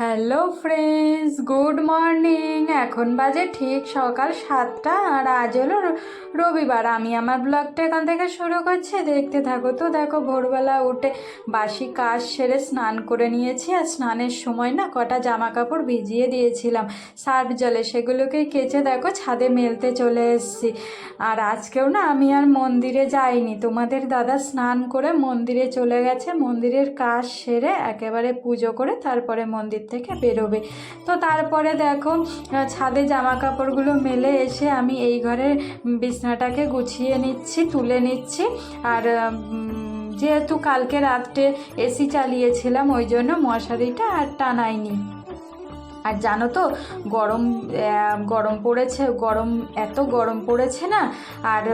Hello friends good morning এখন বাজে ঠিক সকাল সাতটা, আর আজ হলো রবিবার। আমি আমার ব্লগটা এখান থেকে শুরু করছি। দেখতে থাকো তো, দেখো ভোরবেলা উঠে বাসি কাজ সেরে স্নান করে নিয়েছি, আর স্নানের সময় না কটা জামা কাপড় ভিজিয়ে দিয়েছিলাম। সার্ফ জলে সেগুলোকে কেচে দেখো, ছাদে মেলতে চলে এসেছি। আর আজকেও না আমি আর মন্দিরে যাইনি। তোমাদের দাদা স্নান করে মন্দিরে চলে গেছে। মন্দিরের কাজ সেরে একেবারে পুজো করে তারপরে মন্দির থেকে বেরোবে। তো তারপরে দেখো ছাদে জামা কাপড়গুলো মেলে এসে আমি এই ঘরে বিছনাটাকে গুছিয়ে নিচ্ছি, তুলে নিচ্ছি। আর যেহেতু কালকে রাত্রে এসি চালিয়েছিলাম, ওই জন্য মশারিটা আর টানাইনি। আর জানো তো, গরম গরম পড়েছে, গরম, এত গরম পড়েছে না? আর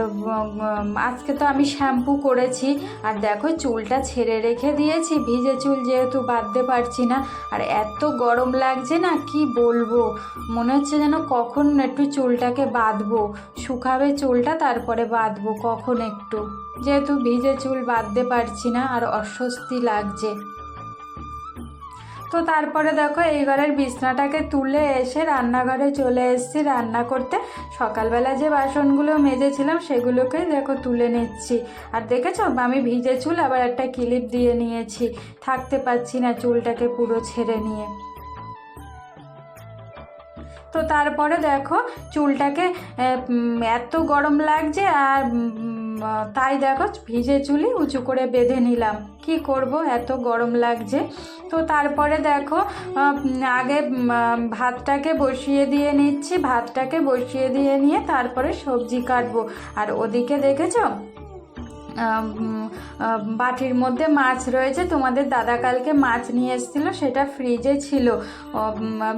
আজকে তো আমি শ্যাম্পু করেছি। আর দেখো, চুলটা ছেড়ে রেখে দিয়েছি, ভিজে চুল যেহেতু বাঁধতে পারছি না। আর এত গরম লাগছে না, কি বলব? মনে হচ্ছে যেন কখন একটু চুলটাকে বাঁধবো। শুকাবে চুলটা, তারপরে বাঁধবো, কখন একটু। যেহেতু ভিজে চুল বাঁধতে পারছি না, আর অস্বস্তি লাগছে। তো তারপরে দেখো এই ঘরের বিছনাটাকে তুলে এসে রান্নাঘরে চলে এসেছি রান্না করতে। সকালবেলা যে বাসনগুলো মেজেছিলাম সেগুলোকে দেখো তুলে নিচ্ছি। আর দেখেছ, আমি ভিজে চুল আবার একটা ক্লিপ দিয়ে নিয়েছি। থাকতে পারছি না চুলটাকে পুরো ছেড়ে নিয়ে। তো তারপরে দেখো চুলটাকে এত গরম লাগছে আর তাই দেখো ভিজে চুলি উঁচু করে বেঁধে নিলাম। কি করব? এত গরম লাগছে। তো তারপরে দেখো আগে ভাতটাকে বসিয়ে দিয়ে নিচ্ছি, ভাতটাকে বসিয়ে দিয়ে নিয়ে তারপরে সবজি কাটবো। আর ওদিকে দেখেছ? বাটির মধ্যে মাছ রয়েছে। তোমাদের দাদা কালকে মাছ নিয়ে এসেছিল, সেটা ফ্রিজে ছিল।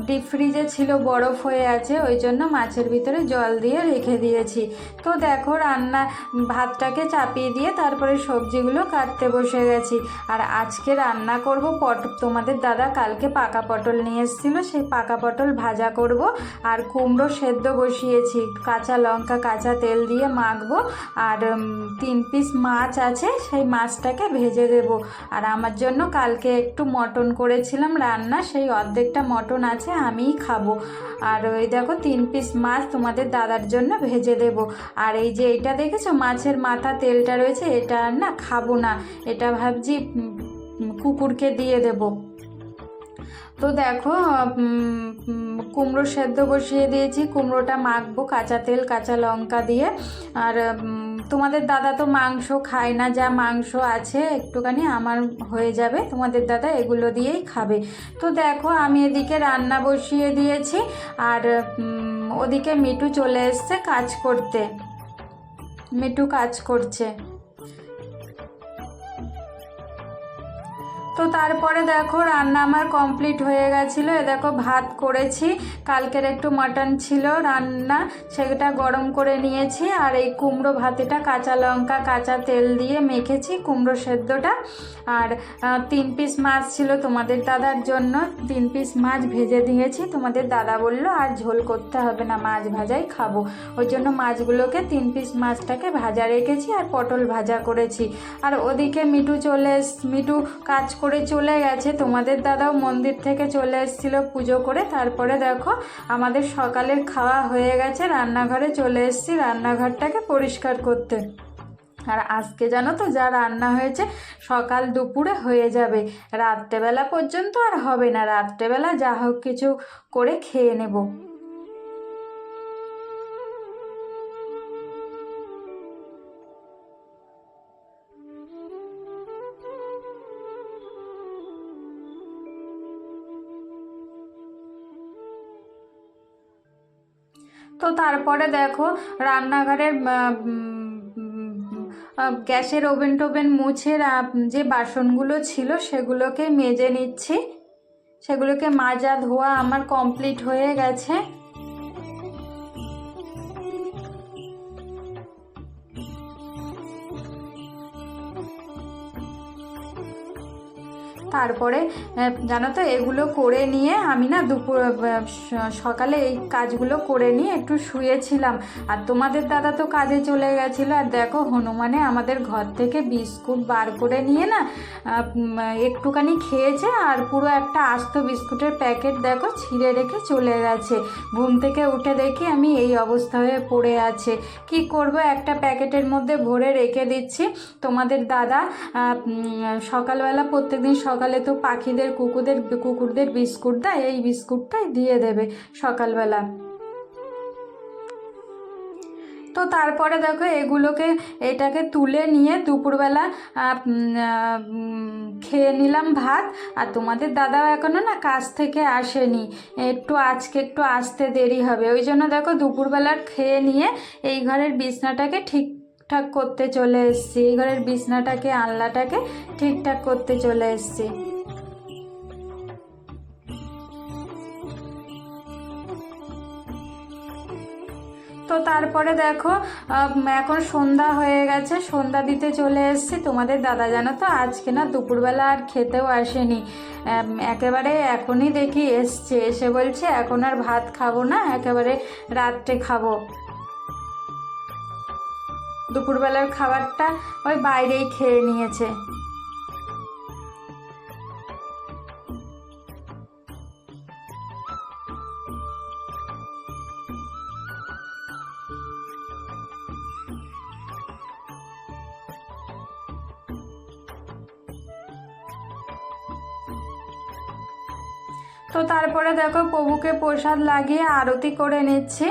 ডিপ ফ্রিজে ছিল, বরফ হয়ে আছে, ওই জন্য মাছের ভিতরে জল দিয়ে রেখে দিয়েছি। তো দেখো, রান্না, ভাতটাকে চাপিয়ে দিয়ে তারপরে সবজিগুলো কাটতে বসে গেছি। আর আজকে রান্না করব পট, তোমাদের দাদা কালকে পাকা পটল নিয়ে এসেছিল, সেই পাকা পটল ভাজা করব। আর কুমড়ো সেদ্ধ বসিয়েছি, কাঁচা লঙ্কা, কাঁচা তেল দিয়ে মাখবো। আর তিন পিস মাছ আছে, সেই মাছটাকে ভেজে দেব। আর আমার জন্য কালকে একটু মটন করেছিলাম রান্না, সেই অর্ধেকটা মটন আছে, আমিই খাব। আর ওই দেখো, তিন পিস মাছ তোমাদের দাদার জন্য ভেজে দেব। আর এই যে এটা দেখেছ, মাছের মাথা তেলটা রয়েছে, এটা আর না খাব না। এটা ভাবছি কুকুরকে দিয়ে দেবো। তো দেখো কুমড়ো সেদ্ধ বসিয়ে দিয়েছি। কুমড়োটা মাখবো কাঁচা তেল, কাঁচা লঙ্কা দিয়ে। আর তোমাদের দাদা তো মাংস খায় না, যা মাংস আছে একটুখানি আমার হয়ে যাবে, তোমাদের দাদা এগুলো দিয়েই খাবে। তো দেখো, আমি এদিকে রান্না বসিয়ে দিয়েছি। আর ওদিকে মিটু চলে এসছে কাজ করতে। মিটু কাজ করছে। তো তারপরে দেখো রান্না আমার কমপ্লিট হয়ে গেছিল। এ দেখো ভাত করেছি। কালকের একটু মাটন ছিল রান্না, সেটা গরম করে নিয়েছি। আর এই কুমড়ো ভাতেটা কাঁচা লঙ্কা, কাঁচা তেল দিয়ে মেখেছি কুমড়ো সেদ্ধটা। আর তিন পিস মাছ ছিল তোমাদের দাদার জন্য। তিন পিস মাছ ভেজে দিয়েছি। তোমাদের দাদা বলল, আর ঝোল করতে হবে না, মাছ ভাজাই খাব। ওই জন্য মাছগুলোকে তিন পিস মাছটাকে ভাজা রেখেছি আর পটল ভাজা করেছি। আর ওদিকে মিটু চলে মিটু কাজ করে চলে গেছে। তোমাদের দাদাও মন্দির থেকে চলে এসেছিল পুজো করে। তারপরে দেখো, আমাদের সকালের খাওয়া হয়ে গেছে। রান্নাঘরে চলে এসেছি রান্নাঘরটাকে পরিষ্কার করতে। আর আজকে জানো তো, যা রান্না হয়েছে সকাল দুপুরে হয়ে যাবে। রাত্রেবেলা পর্যন্ত আর হবে না। রাত্রেবেলা যা হোক কিছু করে খেয়ে নেব। তো তারপরে দেখো রান্নাঘরের গ্যাসের ওভেন টোভেন মুছে যে বাসনগুলো ছিল সেগুলোকে মেজে নিচ্ছি। সেগুলোকে মাজা ধোয়া আমার কমপ্লিট হয়ে গেছে। তারপরে জানো তো, এগুলো করে নিয়ে আমি না দুপুর সকালে এই কাজগুলো করে নিয়ে একটু শুয়েছিলাম। আর তোমাদের দাদা তো কাজে চলে গেছিল। আর দেখো, হনুমানে আমাদের ঘর থেকে বিস্কুট বার করে নিয়ে না একটুখানি খেয়েছে আর পুরো একটা আস্ত বিস্কুটের প্যাকেট দেখো ছিঁড়ে রেখে চলে গেছে। ঘুম থেকে উঠে দেখি আমি এই অবস্থা হয়ে পড়ে আছে। কি করব? একটা প্যাকেটের মধ্যে ভরে রেখে দিচ্ছি। তোমাদের দাদা সকালবেলা, প্রত্যেকদিন সকালে তো পাখিদের, কুকুরদের কুকুরদের বিস্কুট দেয়, এই বিস্কুটটাই দিয়ে দেবে সকালবেলা। তো তারপরে দেখো এগুলোকে, এটাকে তুলে নিয়ে দুপুরবেলা খেয়ে নিলাম ভাত। আর তোমাদের দাদাও এখনও না কাজ থেকে আসেনি। একটু আজকে একটু আসতে দেরি হবে। ওই জন্য দেখো দুপুরবেলা খেয়ে নিয়ে এই ঘরের বিছনাটাকে ঠিকঠাক করতে চলে এসেছি। এই ঘরের বিছনাটাকে আনলাটাকে ঠিকঠাক করতে চলে এসেছি। তো তারপরে দেখো এখন সন্ধ্যা হয়ে গেছে। সন্ধ্যা দিতে চলে এসেছি। তোমাদের দাদা জানো তো, আজকে না দুপুরবেলা আর খেতেও আসেনি। একেবারে এখনই দেখি এসছে। এসে বলছে, এখন আর ভাত খাব না, একেবারে রাত্রে খাব। দুপুরবেলার খাবারটা ওই বাইরেই খেয়ে নিয়েছে। তো তারপরে দেখো প্রভুকে প্রসাদ লাগিয়ে আরতি করে নিচ্ছি।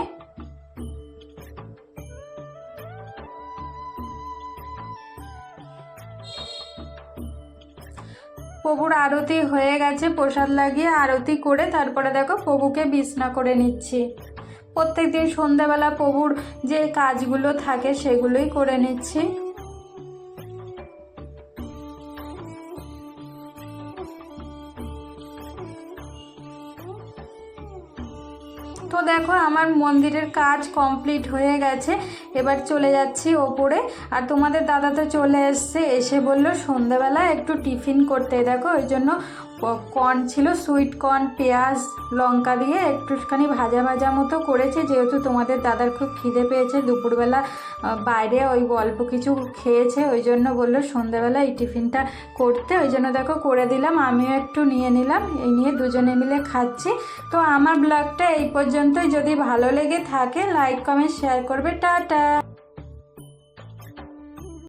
প্রভুর আরতি হয়ে গেছে, প্রসাদ লাগিয়ে আরতি করে তারপরে দেখো প্রভুকে বিছনা করে নিচ্ছি। প্রত্যেক দিন সন্ধ্যাবেলা প্রভুর যে কাজগুলো থাকে সেগুলোই করে নিচ্ছি। তো দেখো আমার মন্দিরের কাজ কমপ্লিট হয়ে গেছে। এবার চলে যাচ্ছি ওপরে। আর তোমাদের দাদা তো চলে এসছে, এসে বলল সন্ধ্যাবেলা একটু টিফিন করতে। দেখো, ওই জন্য কর্ন ছিল সুইট কর্ন পেঁয়াজ, লঙ্কা দিয়ে একটুখানি ভাজা ভাজা মতো করেছে। যেহেতু তোমাদের দাদার খুব খিদে পেয়েছে, দুপুরবেলা বাইরে ওই অল্প কিছু খেয়েছে, ওই জন্য বলল সন্ধ্যাবেলা এই টিফিনটা করতে। ওই জন্য দেখো করে দিলাম, আমিও একটু নিয়ে নিলাম, এই নিয়ে দুজনে মিলে খাচ্ছি। তো আমার ব্লগটা এই পর্যন্তই। যদি ভালো লেগে থাকে লাইক কমেন্ট শেয়ার করবে। টাটা!